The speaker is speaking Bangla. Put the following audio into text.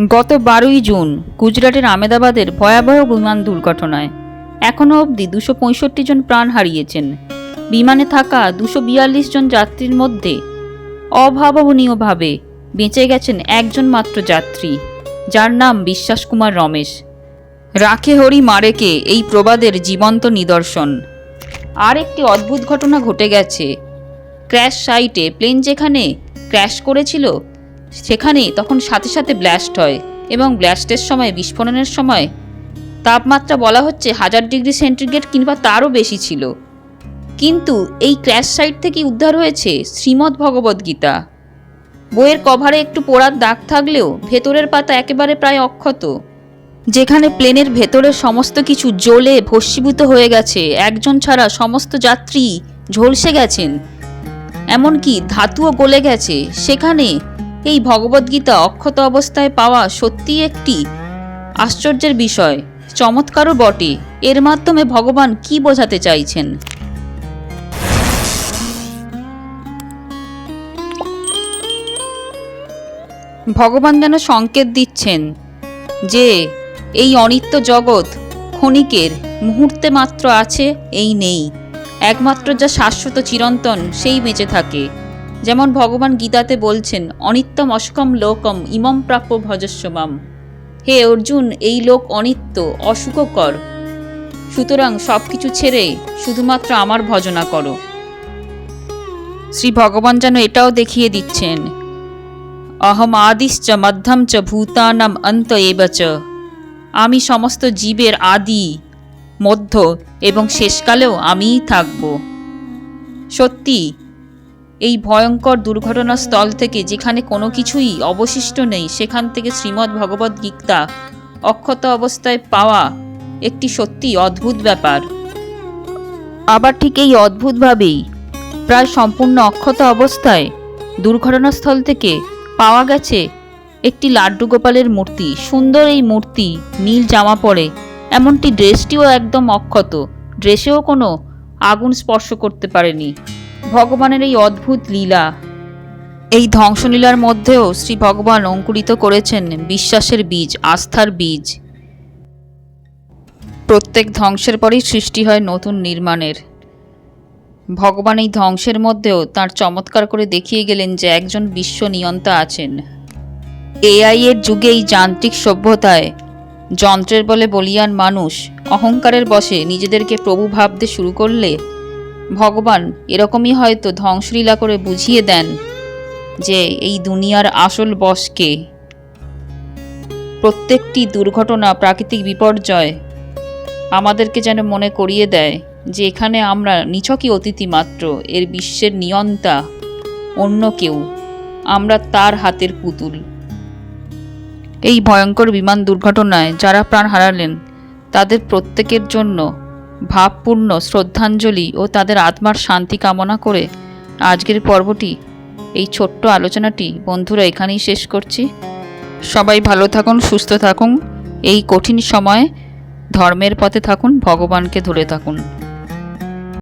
গত বারোই জুন গুজরাটের আমেদাবাদের ভয়াবহ বিমান দুর্ঘটনায়। এখনও অবধি দুশো পঁয়ষট্টি জন প্রাণ হারিয়েছেন। বিমানে থাকা দুশো বিয়াল্লিশ জন যাত্রীর মধ্যে অভাবনীয়ভাবে বেঁচে গেছেন একজন মাত্র যাত্রী, যার নাম বিশ্বাস কুমার রমেশ। রাখে হরি মারেকে এই প্রবাদের জীবন্ত নিদর্শন। আর একটি অদ্ভুত ঘটনা ঘটে গেছে। ক্র্যাশ সাইটে প্লেন যেখানে ক্র্যাশ করেছিল সেখানে তখন সাথে সাথে ব্লাস্ট হয় এবং ব্লাস্টের সময়, বিস্ফোরণের সময় তাপমাত্রা বলা হচ্ছে হাজার ডিগ্রি সেন্টিগ্রেড কিংবা তারও বেশি ছিল। কিন্তু এই ক্র্যাশ সাইট থেকে উদ্ধার হয়েছে শ্রীমদ্ ভগবদ্গীতা বইয়ের কভারে একটু পোড়ার দাগ থাকলেও ভেতরের পাতা একেবারে প্রায় অক্ষত। যেখানে প্লেনের ভেতরের সমস্ত কিছু জ্বলে ভস্মীভূত হয়ে গেছে, একজন ছাড়া সমস্ত যাত্রী ঝলসে গেছেন। এমনকি ধাতুও গলে গেছে। সেখানে এই ভগবদ্গীতা অক্ষত অবস্থায় পাওয়া সত্যিই একটি আশ্চর্যের বিষয়, চমৎকারও বটে। এর মাধ্যমে ভগবান কি বোঝাতে চাইছেন? ভগবান যেন সংকেত দিচ্ছেন যে এই অনিত্য জগৎ ক্ষণিকের মুহূর্তে মাত্র আছে, এই নেই। একমাত্র যা শাশ্বত চিরন্তন, সেই বেঁচে থাকে। যেমন ভগবান গীতাতে বলছেন, অনিত্যম অসকম লোকম ইমম প্রাপ্য ভজস্বমাম। হে অর্জুন, এই লোক অনিত্য অসুখকর সুতরাং সব কিছু ছেড়ে শুধুমাত্র আমার ভজনা করো। শ্রী ভগবান যেন এটাও দেখিয়ে দিচ্ছেন, অহম আদিশ্চ মধ্যম চ ভূতানাম অন্ত এব চ। আমি সমস্ত জীবের আদি, মধ্য এবং শেষকালেও আমিই থাকব। সত্যি এই ভয়ঙ্কর দুর্ঘটনার স্থল থেকে যেখানে কোনো কিছুই অবশিষ্ট নেই, সেখান থেকে শ্রীমদ্ ভগবদ্ গীতা অক্ষত অবস্থায় পাওয়া একটি সত্যি অদ্ভুত ব্যাপার। আবার ঠিক এই অদ্ভুতভাবেই প্রায় সম্পূর্ণ অক্ষত অবস্থায় দুর্ঘটনাস্থল থেকে পাওয়া গেছে একটি লাড্ডু গোপালের মূর্তি। সুন্দর এই মূর্তি, নীল জামা পরে। এমনটি ড্রেসটিও একদম অক্ষত। ড্রেসেও কোনো আগুন স্পর্শ করতে পারেনি। ভগবানের এই অদ্ভুত লীলা। এই ধ্বংসলীলার মধ্যেও শ্রী ভগবান অঙ্কুরিত করেছেন বিশ্বাসের বীজ, আস্থার বীজ। প্রত্যেক ধ্বংসের পরেই সৃষ্টি হয় নতুন নির্মাণের। ভগবান এই ধ্বংসের মধ্যেও তার চমৎকার করে দেখিয়ে গেলেন যে একজন বিশ্ব নিয়ন্তা আছেন। এআই এর যুগে এই যান্ত্রিক সভ্যতায় যন্ত্রের বলে বলিয়ান মানুষ, অহংকারের বশে নিজেদেরকে প্রভু ভাবতে শুরু করলে ভগবান, এরকমই হয়তো ধ্বংসলীলা করে বুঝিয়ে দেন যে এই দুনিয়ার আসল বসকে প্রত্যেকটি দুর্ঘটনা প্রাকৃতিক বিপর্যয় আমাদেরকে যেন মনে করিয়ে দেয় যে এখানে আমরা নিছকই অতিথি মাত্র, এর বিশ্বের নিয়ন্তা অন্য কেউ, আমরা তার হাতের পুতুল। এই ভয়ঙ্কর বিমান দুর্ঘটনায় যারা প্রাণ হারালেন, তাদের প্রত্যেকের জন্য ভাবপূর্ণ শ্রদ্ধাঞ্জলি ও তাদের আত্মার শান্তি কামনা করে আজকের পর্বটি, এই ছোট্ট আলোচনাটি বন্ধুরা এখানেই শেষ করছি। সবাই ভালো থাকুন, সুস্থ থাকুন। এই কঠিন সময়ে ধর্মের পথে থাকুন, ভগবানকে ধরে থাকুন।